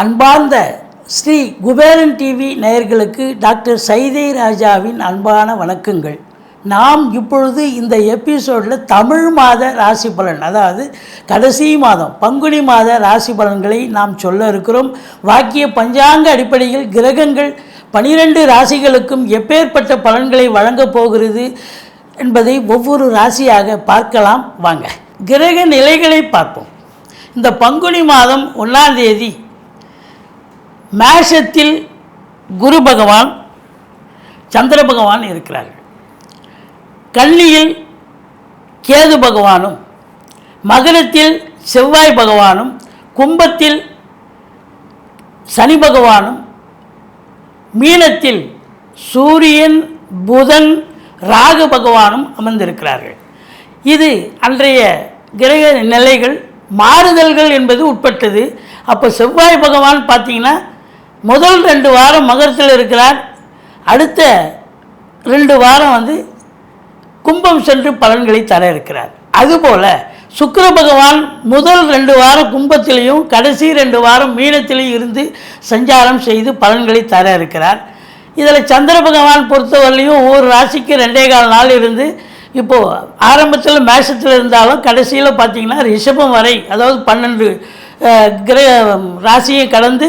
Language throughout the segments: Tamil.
அன்பார்ந்த ஸ்ரீ குபேரன் டிவி நேயர்களுக்கு டாக்டர் சைதை ராஜாவின் அன்பான வணக்கங்கள். நாம் இப்பொழுது இந்த எபிசோடில் தமிழ் மாத ராசி பலன் அதாவது கடைசி மாதம் பங்குனி மாத ராசி பலன்களை நாம் சொல்ல இருக்கிறோம். வாக்கிய பஞ்சாங்க அடிப்படையில் கிரகங்கள் பனிரெண்டு ராசிகளுக்கும் எப்பேற்பட்ட பலன்களை வழங்கப் போகிறது? என்பதை ஒவ்வொரு ராசியாக பார்க்கலாம். வாங்க. கிரக நிலைகளை பார்ப்போம். இந்த பங்குனி மாதம் ஒன்றாம் தேதி மேஷத்தில் குரு பகவான் சந்திர பகவான் இருக்கிறார்கள். கன்னியில் கேது பகவானும் மகரத்தில் செவ்வாய் பகவானும் கும்பத்தில் சனி பகவானும் மீனத்தில் சூரியன் புதன் ராகு பகவானும் அமர்ந்திருக்கிறார்கள். இது அன்றைய கிரக நிலைகள் மாறுதல்கள் என்பது உட்பட்டது. அப்போ செவ்வாய் பகவான் பார்த்தீங்கன்னா முதல் ரெண்டு வாரம் மகரத்தில் இருக்கிறார். அடுத்த ரெண்டு வாரம் வந்து கும்பம் சென்று பலன்களை தர இருக்கிறார். அதுபோல் சுக்கர பகவான் முதல் ரெண்டு வாரம் கும்பத்திலையும் கடைசி ரெண்டு வாரம் மீனத்திலையும் இருந்து சஞ்சாரம் செய்து பலன்களை தர இருக்கிறார். இதில் சந்திர பகவான் பொறுத்தவரையிலையும் ஒவ்வொரு ராசிக்கு ரெண்டே கால் நாள் இருந்து இப்போது ஆரம்பத்தில் மேஷத்தில் இருந்தாலும் கடைசியில் பார்த்தீங்கன்னா ரிஷபம் வரை அதாவது பன்னெண்டு கிரக ராசியை கடந்து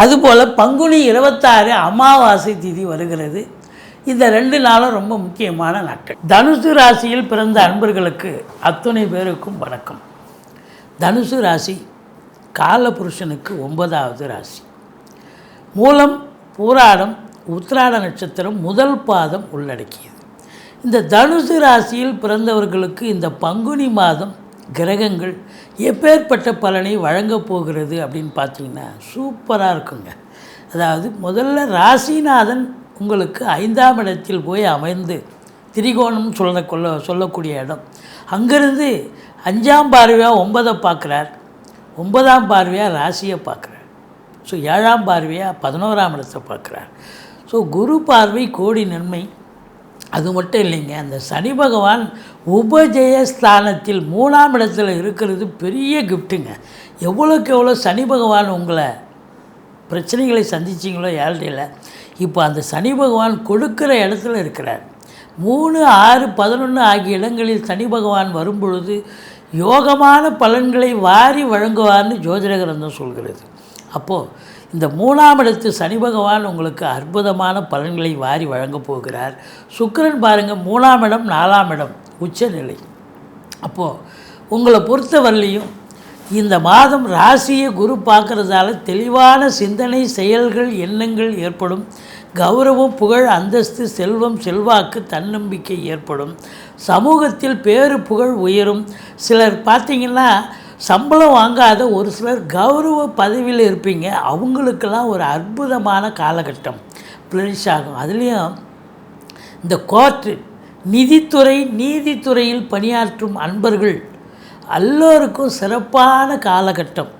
அதுபோல் பங்குனி இருபத்தாறு அமாவாசை திதி வருகிறது. இந்த ரெண்டு நாளும் ரொம்ப முக்கியமான நாட்கள். தனுசு ராசியில் பிறந்த அன்பர்களுக்கு அத்துணை பேருக்கும் வணக்கம். தனுசு ராசி காலபுருஷனுக்கு ஒன்பதாவது ராசி. மூலம் பூராடம் உத்திராட நட்சத்திரம் முதல் பாதம் உள்ளடக்கியது. இந்த தனுசு ராசியில் பிறந்தவர்களுக்கு இந்த பங்குனி மாதம் கிரகங்கள் எப்பேற்பட்ட பலனை வழங்கப் போகிறது அப்படின்னு பார்த்தீங்கன்னா சூப்பராக இருக்குங்க. அதாவது முதல்ல ராசிநாதன் உங்களுக்கு ஐந்தாம் இடத்தில் போய் அமைந்து திரிகோணம் சொல்ல கொள்ள சொல்லக்கூடிய இடம். அங்கேருந்து அஞ்சாம் பார்வையாக ஒன்பதை பார்க்குறார். ஒன்பதாம் பார்வையாக ராசியை பார்க்குறார். ஸோ ஏழாம் பார்வையாக பதினோராம் இடத்தை பார்க்குறார். ஸோ குரு பார்வை கோடி நன்மை. அது மட்டும் இல்லைங்க அந்த சனி பகவான் உபஜயஸ்தானத்தில் மூணாம் இடத்துல இருக்கிறது பெரிய கிஃப்ட்டுங்க எவ்வளோக்கு எவ்வளோ சனி பகவான் உங்களை பிரச்சனைகளை சந்திச்சிங்களோ ஏழ்றையில் இப்போ அந்த சனி பகவான் கொடுக்குற இடத்துல இருக்கிறார். மூணு ஆறு பதினொன்று ஆகிய இடங்களில் சனி பகவான் வரும்பொழுது யோகமான பலன்களை வாரி வழங்குவார்னு ஜோதிட கிரந்தம் சொல்கிறது. அப்போது இந்த மூணாம் இடத்து சனி பகவான் உங்களுக்கு அற்புதமான பலன்களை வாரி வழங்கப் போகிறார். சுக்கரன் பாருங்கள் மூணாம் இடம் நாலாம் இடம் உச்சநிலை. அப்போது உங்களை பொறுத்தவரையிலையும் இந்த மாதம் ராசியை குரு பார்க்குறதால தெளிவான சிந்தனை செயல்கள் எண்ணங்கள் ஏற்படும். கௌரவம் புகழ் அந்தஸ்து செல்வம் செல்வாக்கு தன்னம்பிக்கை ஏற்படும். சமூகத்தில் பேரு புகழ் உயரும். சிலர் பார்த்தீங்கன்னா சம்பளம் வாங்காத ஒரு சிலர் கௌரவ பதவியில் இருப்பீங்க. அவங்களுக்கெல்லாம் ஒரு அற்புதமான காலகட்டம். ஃப்ளரிஷ் ஆகும். அதுலேயும் இந்த கோர்ட்டு நிதித்துறை நீதித்துறையில் பணியாற்றும் அன்பர்கள் எல்லோருக்கும் சிறப்பான காலகட்டம்.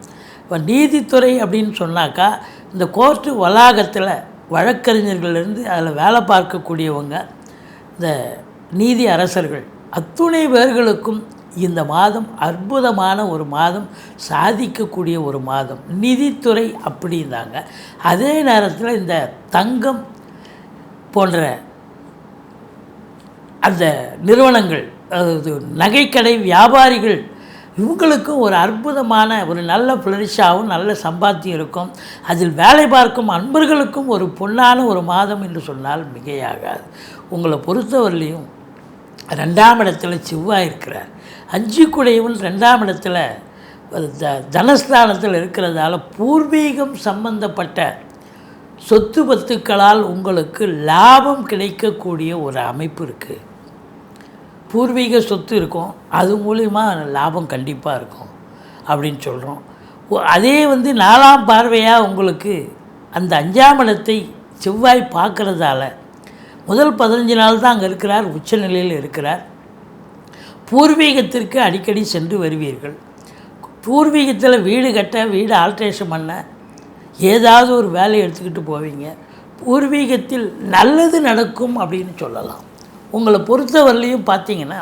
இப்போ நீதித்துறை அப்படின்னு சொன்னாக்கா இந்த கோர்ட்டு வளாகத்தில் வழக்கறிஞர்கள்லேருந்து அதில் வேலை பார்க்கக்கூடியவங்க இந்த நீதி அரசர்கள். அத்துணை பேர்களுக்கும் இந்த மாதம் அற்புதமான ஒரு மாதம் சாதிக்கக்கூடிய ஒரு மாதம். நிதித்துறை அப்படின்னாங்க அதே நேரத்தில் இந்த தங்கம் போன்ற அந்த நிறுவனங்கள் அதாவது நகைக்கடை வியாபாரிகள் இவங்களுக்கும் ஒரு அற்புதமான ஒரு நல்ல ஃப்ளரிஷாகவும் நல்ல சம்பாத்தியம் இருக்கும். அதில் வேலை பார்க்கும் அன்பர்களுக்கும் ஒரு பொன்னான ஒரு மாதம் என்று சொன்னால் மிகையாகாது. உங்களை பொறுத்தவரையிலையும் ரெண்டாம் இடத்துல செவ்வாய் இருக்கிறார். அஞ்சு குடையவன் ரெண்டாம் இடத்துல த தனஸ்தானத்தில் இருக்கிறதால பூர்வீகம் சம்பந்தப்பட்ட சொத்து பத்துக்களால் உங்களுக்கு லாபம் கிடைக்கக்கூடிய ஒரு அமைப்பு இருக்குது பூர்வீக சொத்து இருக்கும். அது மூலிமா லாபம் கண்டிப்பாக இருக்கும் அப்படின்னு சொல்கிறோம் அதே வந்து நாலாம் பார்வையாக உங்களுக்கு அந்த அஞ்சாம் இடத்தை செவ்வாய் பார்க்குறதால முதல் பதினஞ்சு நாள் தான் அங்கே இருக்கிறார் உச்சநிலையில் இருக்கிறார். பூர்வீகத்திற்கு அடிக்கடி சென்று வருவீர்கள். பூர்வீகத்தில் வீடு கட்ட வீடு ஆல்ட்ரேஷன் பண்ண ஏதாவது ஒரு வேலையை எடுத்துக்கிட்டு போவீங்க. பூர்வீகத்தில் நல்லது நடக்கும் அப்படின்னு சொல்லலாம். உங்களை பொறுத்தவரையிலையும் பார்த்தீங்கன்னா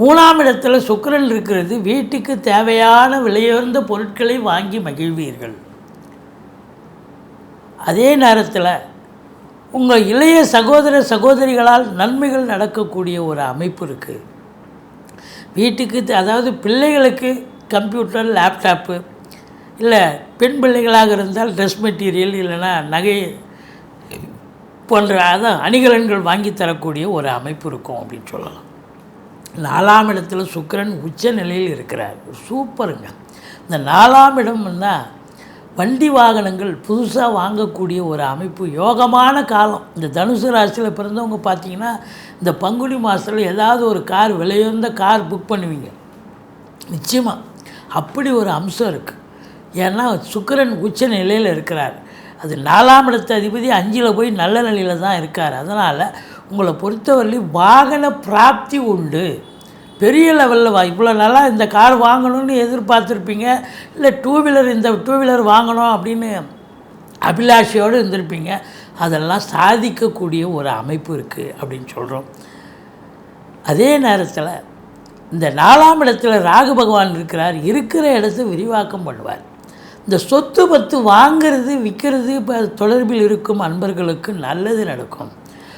மூணாம் இடத்துல சுக்கரன் இருக்கிறது வீட்டுக்கு தேவையான விலையுயர்ந்த பொருட்களை வாங்கி மகிழ்வீர்கள். அதே நேரத்தில் உங்கள் இளைய சகோதர சகோதரிகளால் நன்மைகள் நடக்கக்கூடிய ஒரு அமைப்பு இருக்குது வீட்டுக்கு அதாவது பிள்ளைகளுக்கு கம்ப்யூட்டர் லேப்டாப்பு இல்லை பெண் பிள்ளைகளாக இருந்தால் ட்ரெஸ் மெட்டீரியல் இல்லைன்னா நகை போன்ற அதான் அணிகலன்கள் வாங்கி தரக்கூடிய ஒரு அமைப்பு இருக்கும் அப்படின்னு சொல்லலாம். நாலாம் இடத்துல சுக்கரன் உச்ச நிலையில் இருக்கிறார். சூப்பருங்க. இந்த நாலாம் இடம்னா வண்டி வாகனங்கள் புதுசாக வாங்கக்கூடிய ஒரு அமைப்பு யோகமான காலம். இந்த தனுசு ராசியில் பிறந்தவங்க பார்த்தீங்கன்னா இந்த பங்குனி மாதத்தில் ஏதாவது ஒரு கார் விலையுந்த கார் புக் பண்ணுவீங்க. நிச்சயமாக அப்படி ஒரு அம்சம் இருக்குது ஏன்னா சுக்கிரன் உச்ச நிலையில் இருக்கிறார். அது நாலாம் இடத்த அதிபதி அஞ்சில் போய் நல்ல நிலையில் தான் இருக்கார். அதனால் உங்களை பொறுத்தவரையிலும் வாகன பிராப்தி உண்டு. பெரிய லெவலில் வா இவ்வளோ நல்லா இந்த கார் வாங்கணும்னு எதிர்பார்த்துருப்பீங்க. இல்லை டூ வீலர் இந்த டூ வீலர் வாங்கணும் அப்படின்னு அபிலாஷையோடு இருந்திருப்பீங்க. அதெல்லாம் சாதிக்கக்கூடிய ஒரு அமைப்பு இருக்குது அப்படின்னு சொல்கிறோம் அதே நேரத்தில் இந்த நாலாம் இடத்துல ராகு பகவான் இருக்கிறார். இருக்கிற இடத்த விரிவாக்கம் பண்ணுவார். இந்த சொத்து பத்து வாங்கிறது விற்கிறது இப்போ தொடர்பில் இருக்கும் அன்பர்களுக்கு நல்லது நடக்கும்.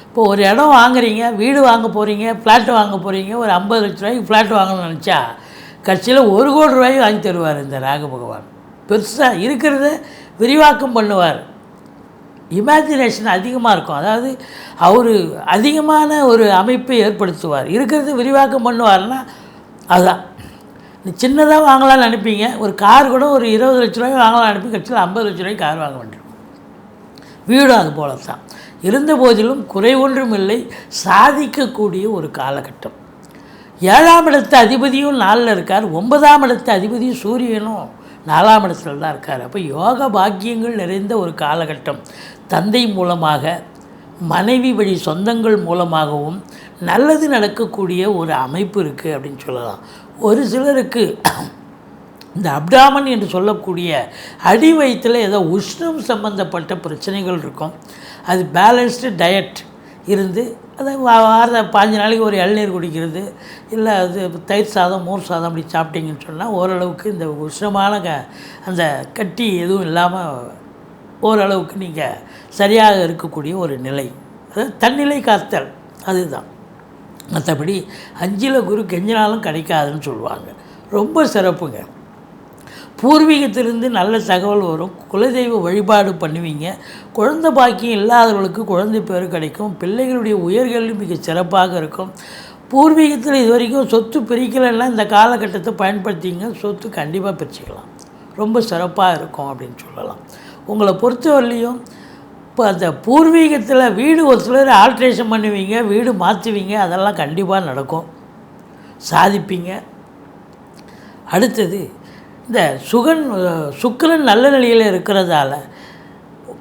இப்போ ஒரு இடம் வாங்குறீங்க வீடு வாங்க போகிறீங்க ஃப்ளாட் வாங்க போகிறீங்க ஒரு ஐம்பது லட்ச ரூபாய்க்கு ஃப்ளாட் வாங்கணும்னு நினச்சா கட்சியில் ஒரு கோடி ரூபாயும் வாங்கி தருவார் இந்த ராக பகவான். பெருசாக இருக்கிறத விரிவாக்கம் பண்ணுவார். இமேஜினேஷன் அதிகமாக இருக்கும். அதாவது அவர் அதிகமான ஒரு அமைப்பை ஏற்படுத்துவார். இருக்கிறது விரிவாக்கம் பண்ணுவார்னா அதுதான் சின்னதாக வாங்கலாம்னு அனுப்பிங்க ஒரு கார் கூட ஒரு இருபது லட்ச ரூபாய் வாங்கலாம்னு அனுப்பி கட்சியில் ஐம்பது லட்ச ரூபாய்க்கு கார் வாங்க வேண்டியிருக்கும். வீடும் அது போல தான் இருந்த போதிலும் குறை ஒன்றும் இல்லை சாதிக்கக்கூடிய ஒரு காலகட்டம். ஏழாம் இடத்து அதிபதியும் நாளில் இருக்கார் ஒன்பதாம் இடத்து அதிபதியும் சூரியனும் நாலாம் இடத்துல தான் இருக்கார். அப்போ யோக பாக்கியங்கள் நிறைந்த ஒரு காலகட்டம். தந்தை மூலமாக மனைவி வழி சொந்தங்கள் மூலமாகவும் நல்லது நடக்கக்கூடிய ஒரு அமைப்பு இருக்குது அப்படின்னு சொல்லலாம். ஒரு சிலருக்கு இந்த அப்டாமன் என்று சொல்லக்கூடிய அடி வயிற்றில் ஏதோ உஷ்ணம் சம்பந்தப்பட்ட பிரச்சனைகள் இருக்கும். அது பேலன்ஸ்டு டயட் இருந்து அதை வா- வார பாஞ்சு நாளைக்கு ஒரு இளநீர் குடிக்கிறது இல்லை அது தயிர் சாதம் மோர் சாதம் அப்படி சாப்பிட்டீங்கன்னு சொன்னால் ஓரளவுக்கு இந்த உஷ்ணமான க அந்த கட்டி எதுவும் இல்லாமல் ஓரளவுக்கு நீங்கள் சரியாக இருக்கக்கூடிய ஒரு நிலை. அதாவது தன்னிலை காத்தல் அதுதான். மற்றபடி அஞ்சில் குரு கெஞ்சினாலும் கிடைக்காதுன்னு சொல்லுவாங்க. ரொம்ப சிறப்புங்க. பூர்வீகத்திலிருந்து நல்ல தகவல் வரும். குலதெய்வ வழிபாடு பண்ணுவீங்க. குழந்தை பாக்கியம் இல்லாதவர்களுக்கு குழந்தை பேர் கிடைக்கும். பிள்ளைகளுடைய உயர்கல்வி மிக சிறப்பாக இருக்கும். பூர்வீகத்தில் இது வரைக்கும் சொத்து பிரிக்கலைன்னா இந்த காலகட்டத்தை பயன்படுத்திங்க. சொத்து கண்டிப்பாக பிரிச்சுக்கலாம். ரொம்ப சிறப்பாக இருக்கும் அப்படின்னு சொல்லலாம். உங்களை பொறுத்தவரையிலையும் இப்போ அந்த பூர்வீகத்தில் வீடு ஒரு சிலர் ஆல்ட்ரேஷன் பண்ணுவீங்க வீடு மாற்றுவீங்க அதெல்லாம் கண்டிப்பாக நடக்கும். சாதிப்பீங்க. அடுத்தது இந்த சுகன் சுக்கரன் நல்ல நிலையில் இருக்கிறதால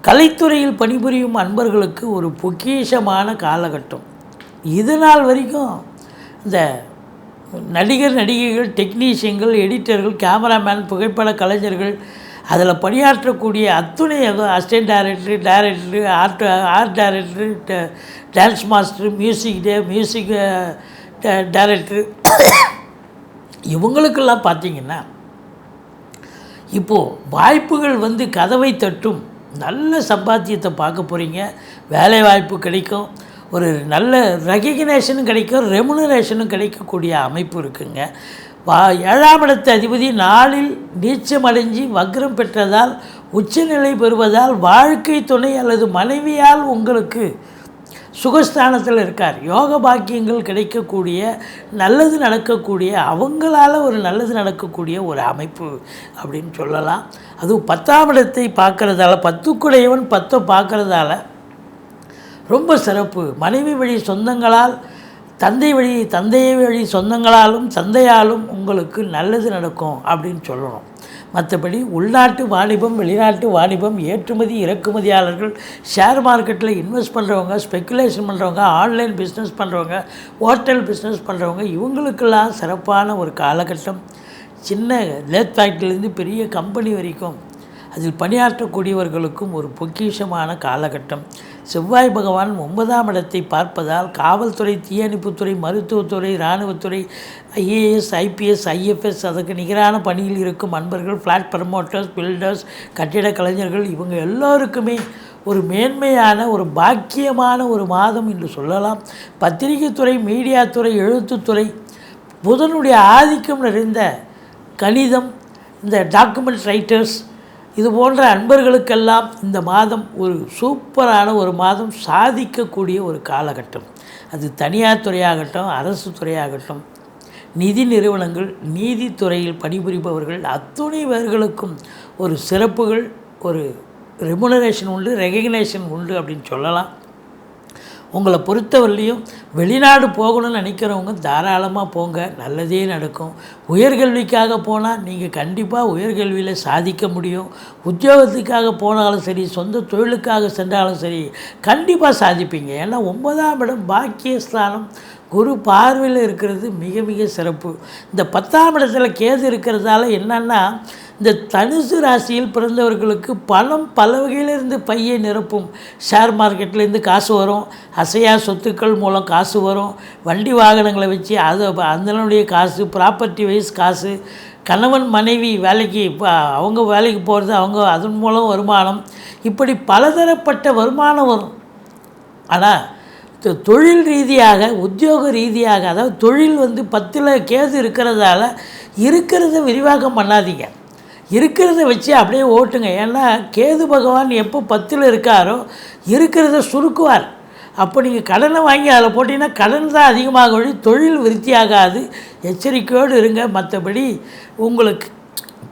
கலைத்துறையில் பணிபுரியும் அன்பர்களுக்கு ஒரு பொக்கிஷமான காலகட்டம். இது நாள் வரைக்கும் இந்த நடிகர் நடிகைகள் டெக்னீஷியன்கள் எடிட்டர்கள் கேமராமேன் புகைப்பட கலைஞர்கள் அதில் பணியாற்றக்கூடிய அத்துணை assistant director director art art director dance master music day music director இவங்களுக்கெல்லாம் பார்த்தீங்கன்னா இப்போது வாய்ப்புகள் வந்து கதவை தட்டும். நல்ல சம்பாத்தியத்தை பார்க்க போகிறீங்க வேலை வாய்ப்பு கிடைக்கும். ஒரு நல்ல ரெகக்னேஷனும் கிடைக்கும். ரெமுனரேஷனும் கிடைக்கக்கூடிய அமைப்பு இருக்குங்க. வா ஏழாம் இடத்து அதிபதி நாளில் நீச்சம் வக்ரம் பெற்றதால் உச்சநிலை பெறுவதால் வாழ்க்கை துணை அல்லது மனைவியால் உங்களுக்கு சுகஸ்தானத்தில் இருக்கார். யோக பாக்கியங்கள் கிடைக்கக்கூடிய நல்லது நடக்கக்கூடிய அவங்களால ஒரு நல்லது நடக்கக்கூடிய ஒரு அமைப்பு அப்படின்னு சொல்லலாம். அதுவும் பத்தாம் இடத்தை பார்க்குறதால பத்துக்குடையவன் பத்தை பார்க்குறதால ரொம்ப சிறப்பு. மனைவி வழி சொந்தங்களால் தந்தை வழி தந்தை வழி சொந்தங்களாலும் தந்தையாலும் உங்களுக்கு நல்லது நடக்கும் அப்படின்னு சொல்லணும். மற்றபடி உள்நாட்டு வாணிபம் வெளிநாட்டு வாணிபம் ஏற்றுமதி இறக்குமதியாளர்கள் ஷேர் மார்க்கெட்டில் இன்வெஸ்ட் பண்ணுறவங்க ஸ்பெக்குலேஷன் பண்ணுறவங்க ஆன்லைன் பிஸ்னஸ் பண்ணுறவங்க ஹோட்டல் பிஸ்னஸ் பண்ணுறவங்க இவங்களுக்கெல்லாம் சிறப்பான ஒரு காலகட்டம். சின்ன லேத் ஃபேக்ட்ரிலேருந்து பெரிய கம்பெனி வரைக்கும் அதில் பணியாற்றக்கூடியவர்களுக்கும் ஒரு பொக்கிஷமான காலகட்டம். செவ்வாய் பகவான் ஒன்பதாம் இடத்தை பார்ப்பதால் காவல்துறை தீயணைப்புத்துறை மருத்துவத்துறை இராணுவத்துறை ஐஏஎஸ் ஐபிஎஸ் ஐஎஃப்எஸ் அதற்கு நிகரான பணியில் இருக்கும் அன்பர்கள் ஃப்ளாட் ப்ரமோட்டர்ஸ் பில்டர்ஸ் கட்டிட கலைஞர்கள் இவங்க எல்லோருக்குமே ஒரு மேன்மையான ஒரு பாக்கியமான ஒரு மாதம் என்று சொல்லலாம். பத்திரிகைத்துறை மீடியாத்துறை எழுத்துத்துறை புதனுடைய ஆதிக்கம் நிறைந்த கணிதம் இந்த டாக்குமெண்ட் ரைட்டர்ஸ் இது போன்ற அன்பர்களுக்கெல்லாம் இந்த மாதம் ஒரு சூப்பரான ஒரு மாதம் சாதிக்கக்கூடிய ஒரு காலகட்டம். அது தனியார் துறையாகட்டும் அரசு துறையாகட்டும். நிதி நிறுவனங்கள் நீதித்துறையில் பணிபுரிபவர்கள் அத்துணை பேர்களுக்கும் ஒரு சிறப்புகள் ஒரு ரெமுனரேஷன் உண்டு ரெகக்னேஷன் உண்டு அப்படின்னு சொல்லலாம். உங்களை பொறுத்தவரையிலையும் வெளிநாடு போகணும்னு நினைக்கிறவங்க தாராளமாக போங்க நல்லதே நடக்கும். உயர்கல்விக்காக போனால் நீங்கள் கண்டிப்பாக உயர்கல்வியில் சாதிக்க முடியும். உத்தியோகத்துக்காக போனாலும் சரி சொந்த தொழிலுக்காக சென்றாலும் சரி கண்டிப்பாக சாதிப்பீங்க. ஏன்னா ஒன்பதாம் இடம் பாக்கியஸ்தானம். குரு பார்வையில் இருக்கிறது மிக மிக சிறப்பு. இந்த பத்தாம் இடத்துல கேது இருக்கிறதால என்னென்னா இந்த தனுசு ராசியில் பிறந்தவர்களுக்கு பணம் பல வகையிலிருந்து பையை நிரப்பும். ஷேர் மார்க்கெட்லேருந்து காசு வரும். அசையா சொத்துக்கள் மூலம் காசு வரும். வண்டி வாகனங்களை வச்சு அது அதனுடைய காசு ப்ராப்பர்ட்டி வைஸ் காசு. கணவன் மனைவி வேலைக்கு இப்போ அவங்க வேலைக்கு போகிறது அவங்க அதன் மூலம் வருமானம். இப்படி பலதரப்பட்ட வருமானம் வரும். ஆனால் தொழில் ரீதியாக உத்தியோக ரீதியாக அதாவது தொழில் வந்து பத்தில் கேது இருக்கிறதால இருக்கிறத விரிவாக்கம் பண்ணாதீங்க. இருக்கிறத வச்சு அப்படியே ஓட்டுங்க. ஏன்னா கேது பகவான் எப்போ பத்தில் இருக்காரோ இருக்கிறத சுருக்குவார். அப்போ நீங்கள் கடனை வாங்கி அதில் போட்டிங்கன்னா கடன் தான் அதிகமாக வழி தொழில் விருத்தியாகாது. எச்சரிக்கையோடு இருங்க. மற்றபடி உங்களுக்கு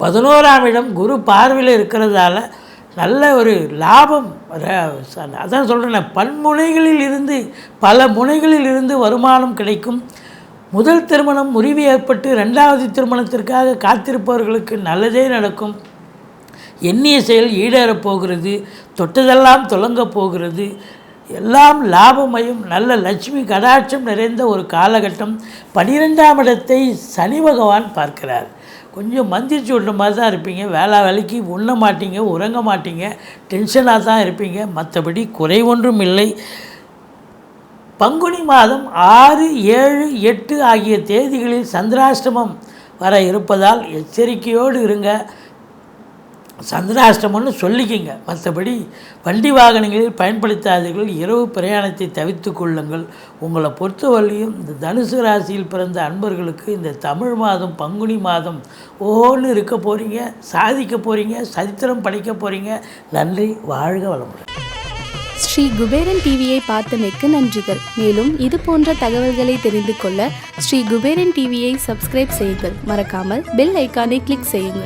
பதினோராம் இடம் குரு பார்வையில் இருக்கிறதால நல்ல ஒரு லாபம். அதான் சொல்கிறேன் பன்முனைகளில் இருந்து பல முனைகளில் இருந்து வருமானம் கிடைக்கும். முதல் திருமணம் முறிவு ஏற்பட்டு ரெண்டாவது திருமணத்திற்காக காத்திருப்பவர்களுக்கு நல்லதே நடக்கும். எண்ணிய செயல் ஈடேறப் போகிறது. தொட்டதெல்லாம் தொடங்கப் போகிறது. எல்லாம் லாபமயம் நல்ல லட்சுமி கடாட்சம் நிறைந்த ஒரு காலகட்டம். பனிரெண்டாம் இடத்தை சனி பகவான் பார்க்கிறார். கொஞ்சம் மந்திரிச்சு விட்ட மாதிரி தான் இருப்பீங்க. வேளா வேலைக்கு உண்ண மாட்டீங்க உறங்க மாட்டீங்க. டென்ஷனாக தான் இருப்பீங்க. மற்றபடி குறை ஒன்றும் இல்லை. பங்குனி மாதம் ஆறு ஏழு எட்டு ஆகிய தேதிகளில் சந்திராஷ்டமம் வர இருப்பதால் எச்சரிக்கையோடு இருங்க. சந்திராஷ்டமம்னு சொல்லிக்கிங்க. மற்றபடி வண்டி வாகனங்களில் பயன்படுத்தாதீர்கள். இரவு பிரயாணத்தை தவித்து கொள்ளுங்கள். உங்களை பொறுத்தவரையும் இந்த தனுசு ராசியில் பிறந்த அன்பர்களுக்கு இந்த தமிழ் மாதம் பங்குனி மாதம் ஓன்னு இருக்க போகிறீங்க சாதிக்க போகிறீங்க சரித்திரம் படைக்க போகிறீங்க நன்றி வாழ்க வளமுடன். ஸ்ரீ குபேரன் டிவியை பார்த்தமைக்கு நன்றிகள். மேலும் இது போன்ற தகவல்களை தெரிந்து கொள்ள ஸ்ரீ குபேரன் டிவியை சப்ஸ்கிரைப் செய்யுங்கள். மறக்காமல் பெல் ஐக்கானை கிளிக் செய்யுங்கள்.